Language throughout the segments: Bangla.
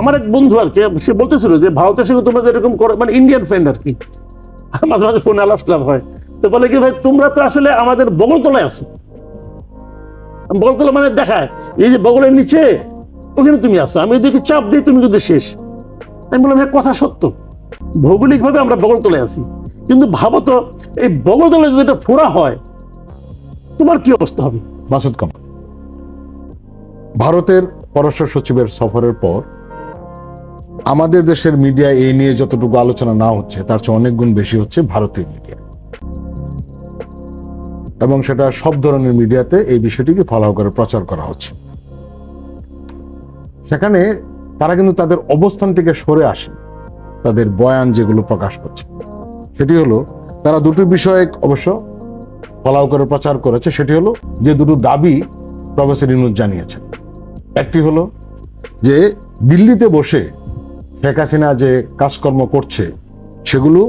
আমার এক বন্ধু আর কি, সে বলতেছিল যে ভারতের সঙ্গে তোমরা যেরকম করো মানে ইন্ডিয়ান ফ্রেন্ড আর কি। মাঝে মাঝে ফোনে আলাপ টালাপ হয়। তো বলে কি ভাই, তোমরা তো আসলে আমাদের বগলতলায় আছো। বগলতলা মানে দেখায়, এই যে বগলের নিচে, ওখানে তুমি আসো আমি যদি চাপ দিই, তুমি কিন্তু শেষ। আমি বললাম হ্যাঁ কথা সত্য। ভৌগোলিকভাবে আমরা বগলতলায় আছি। কিন্তু ভাবো তো, এই বগলতলায় যদি এটা ফোড়া হয়, তোমার কি অবস্থা হবে? মাসুদ কামাল, ভারতের পররাষ্ট্র সচিবের সফরের পর আমাদের দেশের মিডিয়া এই নিয়ে যতটুকু আলোচনা না হচ্ছে, তার চেয়ে অনেক গুণ বেশি হচ্ছে ভারতীয় মিডিয়া। এবং সেটা সব ধরনের মিডিয়াতে এই বিষয়টিকে ফলো করে, প্রচার করা হচ্ছে। সেখানে তারা কিন্তু তাদের অবস্থান থেকে সরে আসে, তাদের বয়ান যেগুলো প্রকাশ করছে। সেটি হলো, তারা দুটো বিষয়ে অবশ্য ফলাও করে, প্রচার করেছে, সেটি হলো যে দুটো দাবি প্রফেসর ইনুজ জানিয়েছেন। একটি হলো যে দিল্লিতে বসে শেখ হাসিনা যে কাজকর্ম করছে, সেগুলো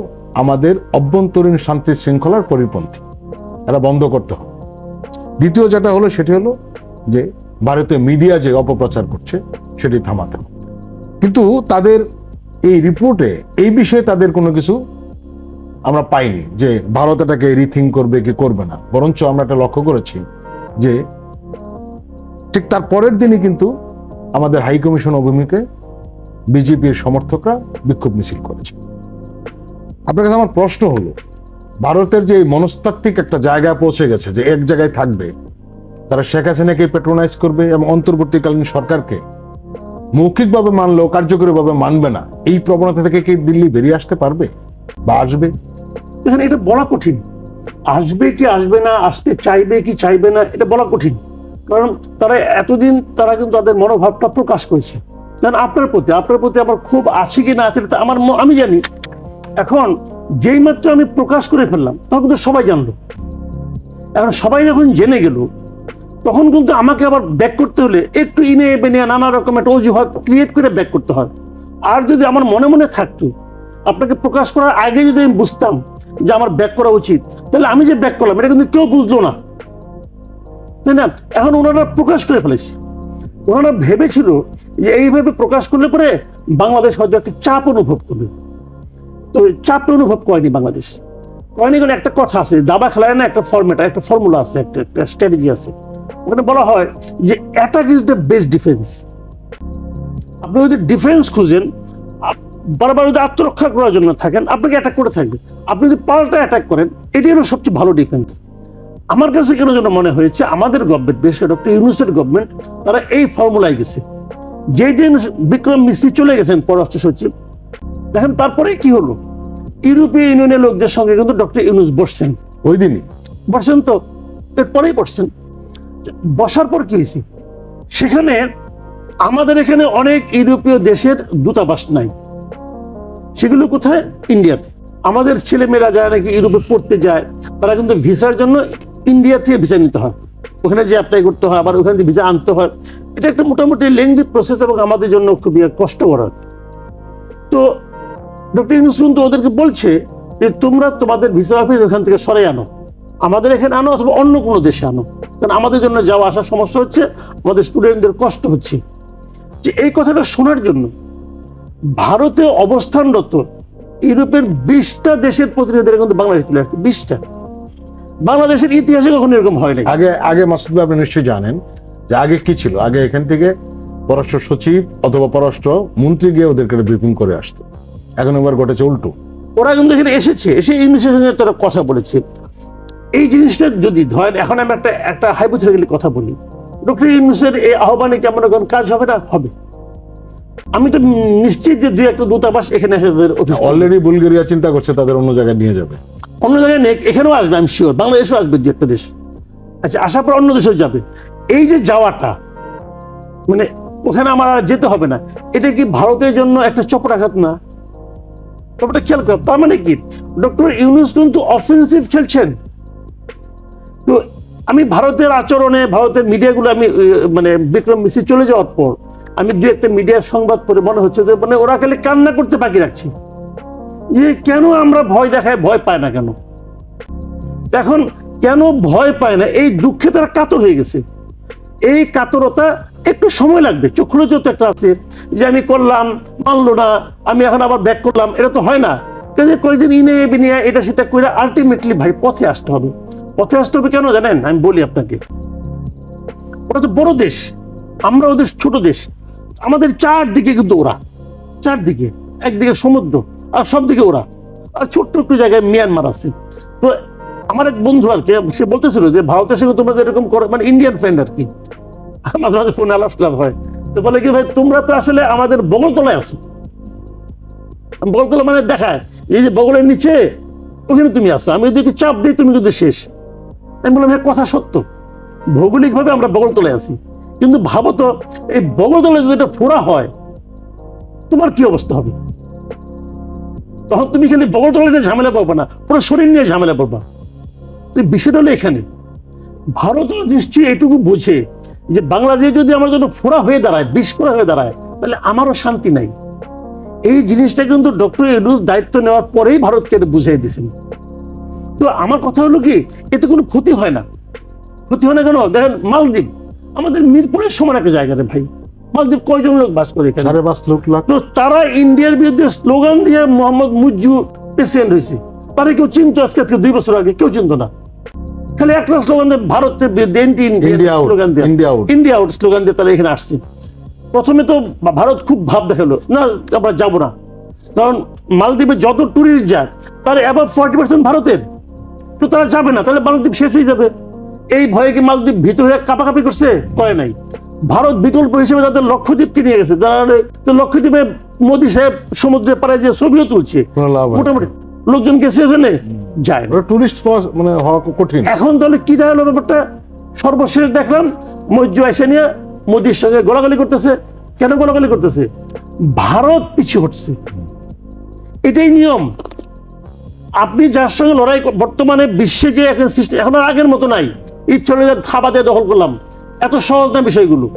আমাদের অভ্যন্তরীণ শান্তি শৃঙ্খলার পরিপন্থী। এটা বন্ধ করতে হবে। দ্বিতীয় যেটা হলো, সেটি হলো যে ভারতীয় মিডিয়া যে অপপ্রচার করছে, সেটি থামাতে কিন্তু তাদের এই রিপোর্টে, এই বিষয়ে তাদের কোনো কিছু আমরা পাইনি যে ভারত এটাকে রিথিং করবে কি করবে না। বরঞ্চ আমরা এটা লক্ষ্য করেছি যে ঠিক তার পরের দিনই কিন্তু আমাদের হাই কমিশন অভিমুখে বিজেপির সমর্থকরা বিক্ষোভ মিছিল করেছে। আপনার কাছে আমার প্রশ্ন হলো, ভারতের যে মনস্তাত্ত্বিক একটা জায়গায় পৌঁছে গেছে যে এক জায়গায় থাকবে, তারা শেখ হাসিনাকে পেট্রোনাইজ করবে এবং অন্তর্বর্তীকালীন সরকারকে মৌখিকভাবে মানলেও কার্যকরীভাবে মানবে না, এই প্রবণতা থেকে কি দিল্লি বেরিয়ে আসতে পারবে বা আসবে? এখানে এটা বলা কঠিন। আসবে কি আসবে না, আসতে চাইবে কি চাইবে না, এটা বলা কঠিন। কারণ তারা এতদিন তারা কিন্তু তাদের মনোভাবটা প্রকাশ করেছে। কারণ আপনার প্রতি আপনার প্রতি আমার খুব আছে কি না আছে এটা আমার আমি জানি। এখন যেই মাত্র আমি প্রকাশ করে ফেললাম, তখন কিন্তু সবাই জানলো। এখন সবাই যখন জেনে গেল, তখন কিন্তু আমাকে আবার ব্যাক করতে হলে একটু ইনে বেনে নানা রকম একটা অজুহাত ক্রিয়েট করে ব্যাক করতে হয়। আর যদি আমার মনে মনে থাকতো, আপনাকে প্রকাশ করার আগে যদি আমি বুঝতাম যে আমার ব্যাক করা উচিত, তাহলে আমি যে ব্যাক করলাম, এটা কিন্তু কেউ বুঝলো না। তাই না? এখন ওনারা প্রকাশ করে ফেলেছে। ওনারা ভেবেছিল যে এইভাবে প্রকাশ করলে পরে বাংলাদেশ হয়তো একটা চাপ অনুভব করবে। তো চাপটা অনুভব করেনি বাংলাদেশ। করেনি কারণ একটা কথা আছে, দাবা খেলায় না একটা ফর্মেট একটা ফর্মুলা আছে, একটা একটা স্ট্র্যাটেজি আছে। ওখানে বলা হয় যে attack is the best defence আপনি যদি ডিফেন্স খুঁজেন বারবার যদি আত্মরক্ষা করার জন্য থাকেন, আপনাকে অ্যাটাক করে থাকবে। আপনি যদি পাল্টা অ্যাটাক করেন এটি হলো সবচেয়ে ভালো ডিফেন্স আমার কাছে কেন যেন মনে হয়েছে আমাদের গভর্নমেন্ট বিশেষ করে ডক্টর ইউনুসের গভর্নমেন্ট তারা এই ফর্মুলায় গেছে। যেই দিন বিক্রম মিস্ত্রি চলে গেছেন পররাষ্ট্র সচিব দেখেন তারপরে কি হলো? ইউরোপীয় ইউনিয়নের লোকদের সঙ্গে কিন্তু ডক্টর ইউনুস বসছেন। ওই দিনই? বসছেন তো এরপরেই বসছেন। বসার পর কি হয়েছে? সেখানে আমাদের এখানে অনেক ইউরোপীয় দেশের দূতাবাস নাই। সেগুলো কোথায়? ইন্ডিয়াতে। আমাদের ছেলেমেয়েরা যারা নাকি ইউরোপে পড়তে যায় তারা কিন্তু ভিসার জন্য ইন্ডিয়া থেকে ভিসা নিতে হয়। ওখানে যে অ্যাপ্লাই করতে হয়, আবার ওখান থেকে ভিসা আনতে হয়। এটা একটা মোটামুটি লেংদি প্রসেস এবং আমাদের জন্য খুবই কষ্টকর। তো ডক্টর ইউনুস কিন্তু ওদেরকে বলছে যে, তোমরা তোমাদের ভিসা অফিস ওখান থেকে সরে আনো। আমাদের এখানে আনো অথবা অন্য কোনো দেশে আনো। কারণ আমাদের জন্য যাওয়া আসার সমস্যা হচ্ছে, আমাদের স্টুডেন্টদের কষ্ট হচ্ছে। যে এই কথাটা শোনার জন্য ভারতে অবস্থানরত ইউরোপের বিশটা দেশের প্রতিনিধিরা কিন্তু বাংলাদেশ চলে আসছে, বিশটা। বাংলাদেশের ইতিহাসে কখনো এরকম হয় নাই। আগে আগে মাসুদ আপনি নিশ্চয়ই জানেন যে আগে কি ছিল? আগে এখান থেকে পররাষ্ট্র সচিব অথবা পররাষ্ট্র মন্ত্রী গিয়ে ওদেরকে ব্রিফিং করে আসতো। এখন এবার ঘটেছে উল্টো। ওরা কিন্তু এখানে এসেছে এসে সঙ্গে তারা কথা বলেছে। এই জিনিসটা যদি ধরেন এখন আমি একটা একটা হাইপোথেটিক্যালি কথা বলি। ডক্টর ইউনুসের এই আহ্বানে কেমন এখন কাজ হবে না? হবে। আমি তো নিশ্চিত যে দুই একটা দূতাবাস এখানে এসে অলরেডি বুলগেরিয়া চিন্তা করছে তাদের অন্য জায়গায় নিয়ে যাবে। অন্য জায়গায় নেই, এখানেও আসবে আমি শিওর বাংলাদেশেও আসবে দু একটা দেশ। আচ্ছা আসার পর অন্য দেশেও যাবে। এই যে যাওয়াটা মানে ওখানে আমার আর যেতে হবে না। এটা কি ভারতের জন্য একটা চপরাঘাত না? ব্যাপারটা খেয়াল করো, তার মানে কি? ডক্টর ইউনুস কিন্তু অফেন্সিভ খেলছেন। তো আমি ভারতের আচরণে, ভারতের মিডিয়াগুলো আমি মানে বিক্রম মিসি চলে যাওয়ার পর, আমি দু একটা মিডিয়ার সংবাদ পড়ে মনে হচ্ছে যে মানে ওরা খালি কান্না করতে বাকি রাখছি। যে কেন আমরা ভয় দেখায়, ভয় পায় না কেন? এখন কেন ভয় পায় না? এই দুঃখে তারা কাতর হয়ে গেছে। এই কাতরতা একটু সময় লাগবে। চক্ষুর তো একটা আছে, যে আমি করলাম, মানলো না, আমি এখন আবার ব্যাক করলাম, এটা তো হয় না। কাজে কয়েকদিন ইনে বিনিয়ে এটা সেটা করে আলটিমেটলি ভাই পথে আসতে হবে। পথে আসতে হবে কেন জানেন? আমি বলি আপনাকে। ওরা তো বড় দেশ। আমরা ওদের ছোট দেশ। আমাদের চারদিকে কিন্তু ওরা। চারদিকে। একদিকে সমুদ্র। আর সব দিকে ওরা। আর ছোট্ট একটু জায়গায় মিয়ানমার আছে। তো আমার এক বন্ধু আর কি, সে বলতেছিল যে ভারতের সঙ্গে তোমরা যে এরকম করো মানে ইন্ডিয়ান ফ্রেন্ড আর কি। মাঝে মাঝে ফোনে আলাপ হয়। তো বলে কি ভাই, তোমরা তো আসলে আমাদের বগলতলায় আছো। বগলতলা মানে দেখায়, এই যে বগলের নিচে, ওখানে তুমি আসো আমি যদি চাপ দিই, তুমি কিন্তু শেষ। আমি বললাম হ্যাঁ কথা সত্য। ভৌগোলিকভাবে আমরা বগলতলায় আছি। কিন্তু ভাবো তো, এই বগলতলায় যদি এটা ফোড়া হয়, তোমার কি অবস্থা হবে? তখন তুমি খালি বগলতলা নিয়ে ঝামেলা পাবো না, পুরো শরীর নিয়ে ঝামেলা পাবা তো বিষয়টা হলো এখানে, ভারতও নিশ্চয়ই এটুকু বুঝে যে বাংলাদেশ যদি আমার জন্য ফোড়া হয়ে দাঁড়ায় বিস্ফোরা হয়ে দাঁড়ায়, তাহলে আমারও শান্তি নাই। এই জিনিসটা কিন্তু ডক্টর ইউনুস দায়িত্ব নেওয়ার পরেই ভারতকে বুঝিয়ে দিয়েছেন। তো আমার কথা হলো কি, এতে কোনো ক্ষতি হয় না। ক্ষতি হয় না কেন? দেখেন মালদ্বীপ, আমাদের মিরপুরের সমান একটা জায়গা রে ভাই। মালদ্বীপ কয়জন লোক বাস করে এখানে? সাড়ে পাঁচ লক্ষ লাখ। তারা ইন্ডিয়ার বিরুদ্ধে স্লোগান দিয়ে মোহাম্মদ মুজ্জু প্রেসিডেন্ট হয়েছে। তারা কেউ চিনতো আজকে থেকে দুই বছর আগে কেউ চিনতো না। খালি একটা স্লোগান দিয়ে ভারতের বিরুদ্ধে ইন্ডিয়া স্লোগান দিয়ে India out India out slogan দিয়ে তারা এখানে আসছে। প্রথমে তো ভারত খুব ভাব দেখাল না আমরা যাব না। কারণ মালদ্বীপে যত ট্যুরিস্ট যায় তার অ্যাবাভ ফর্টি পার্সেন্ট ভারতের। তো তারা যাবে না তাহলে মালদ্বীপ শেষ হয়ে যাবে। এই ভয়ে কি মালদ্বীপ ভিতরে কাপাকাপি করছে? কয় নাই। ভারত বিকল্প হিসেবে তাদের লক্ষদ্বীপকে নিয়ে গেছে। যারা লক্ষদ্বীপে মোদী সাহেব সমুদ্রে পাড়ায় যে ছবিও তুলছে। মোটামুটি লোকজন গেছে ওখানে যায় টুরিস্ট মানে হওয়া কঠিন। এখন তাহলে কি দাঁড়াল ব্যাপারটা? সর্বশেষ দেখলাম মজ্জু মোদির সঙ্গে গোলাগালি করতেছে। কেন গোলাগালি করতেছে? ভারত পিছু হটছে এটাই নিয়ম। আপনি যার সঙ্গে লড়াই বর্তমানে বিশ্বে যে এখন সৃষ্টি এখন আগের মতো নাই। ইচ্ছে হলে থাবা দিয়ে দখল করলাম। এত সহজ না বিষয়গুলো।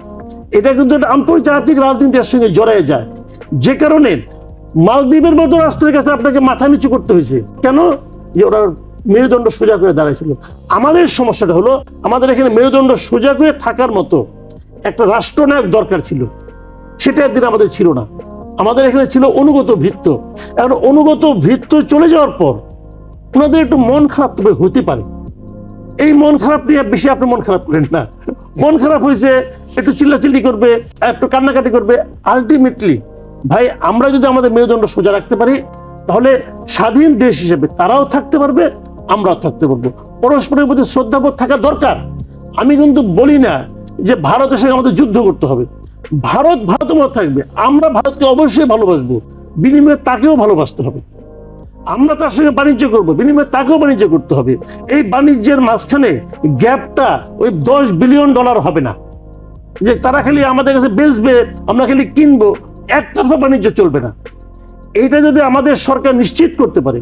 এটা কিন্তু একটা আন্তর্জাতিক রাজনীতির সঙ্গে জড়ায় যায়। যে কারণে মালদ্বীপের মতো রাষ্ট্রের কাছে আপনাকে মাথা নিচু করতে হয়েছে। কেন? যে ওরা মেরুদণ্ড সোজা করে দাঁড়াইছিল। আমাদের সমস্যাটা হলো, আমাদের এখানে মেরুদণ্ড সোজা করে থাকার মতো একটা রাষ্ট্রনায়ক দরকার ছিল। সেটা একদিন আমাদের ছিল না। আমাদের এখানে ছিল অনুগত ভৃত্য। এখন অনুগত ভৃত্য চলে যাওয়ার পর ওনাদের একটু মন খারাপ হতে পারে। এই মন খারাপ নিয়ে বেশি আপনি মন খারাপ করেন না। মন খারাপ হয়েছে একটু চিল্লাচিল্লি করবে, একটু কান্নাকাটি করবে। আলটিমেটলি ভাই, আমরা যদি আমাদের মেরুদণ্ড সোজা রাখতে পারি, তাহলে স্বাধীন দেশ হিসেবে তারাও থাকতে পারবে, আমরাও থাকতে পারব। পরস্পরের প্রতি শ্রদ্ধাবোধ থাকা দরকার। আমি কিন্তু বলি না যে ভারতের সঙ্গে আমাদের যুদ্ধ করতে হবে। ভারত ভারতের থাকবে। আমরা ভারতকে অবশ্যই ভালোবাসবো। বিনিময়ে তাকেও ভালোবাসতে হবে। আমরা তার সঙ্গে বাণিজ্য করব, বিনিময়ে তাকেও বাণিজ্য করতে হবে। এই বাণিজ্যের মাঝখানে গ্যাপটা ওই দশ বিলিয়ন ডলার হবে না। যে তারা খালি আমাদের কাছে বেচবে, আমরা খালি কিনবো একতরফা বাণিজ্য চলবে না। এইটা যদি আমাদের সরকার নিশ্চিত করতে পারে,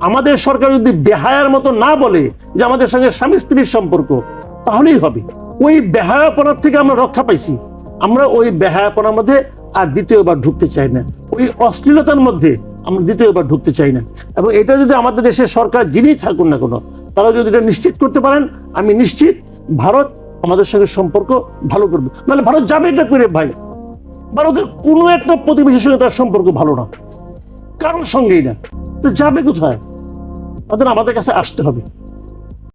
আমাদের সরকার যদি বেহায়ার মতো না বলে যে আমাদের সঙ্গে স্বামী স্ত্রীর সম্পর্ক, তাহলেই হবে। ওই বেহায়াপনার থেকে আমরা রক্ষা পাইছি। আমরা ওই বেহায়াপনার মধ্যে আর দ্বিতীয়বার ঢুকতে চাই না। ওই অশ্লীলতার মধ্যে আমরা দ্বিতীয়বার ঢুকতে চাই না। এবং এটা যদি আমাদের দেশের সরকার যিনি থাকুন না কোনো তারা যদি এটা নিশ্চিত করতে পারেন, আমি নিশ্চিত ভারত আমাদের সঙ্গে সম্পর্ক ভালো করবে। নাহলে ভারত যাবে এটা করে ভাই? ভারতের কোনো একটা প্রতিবেশীর সঙ্গে তার সম্পর্ক ভালো না। কারোর সঙ্গেই না। তো যাবে কোথায়? তাদের আমাদের কাছে আসতে হবে।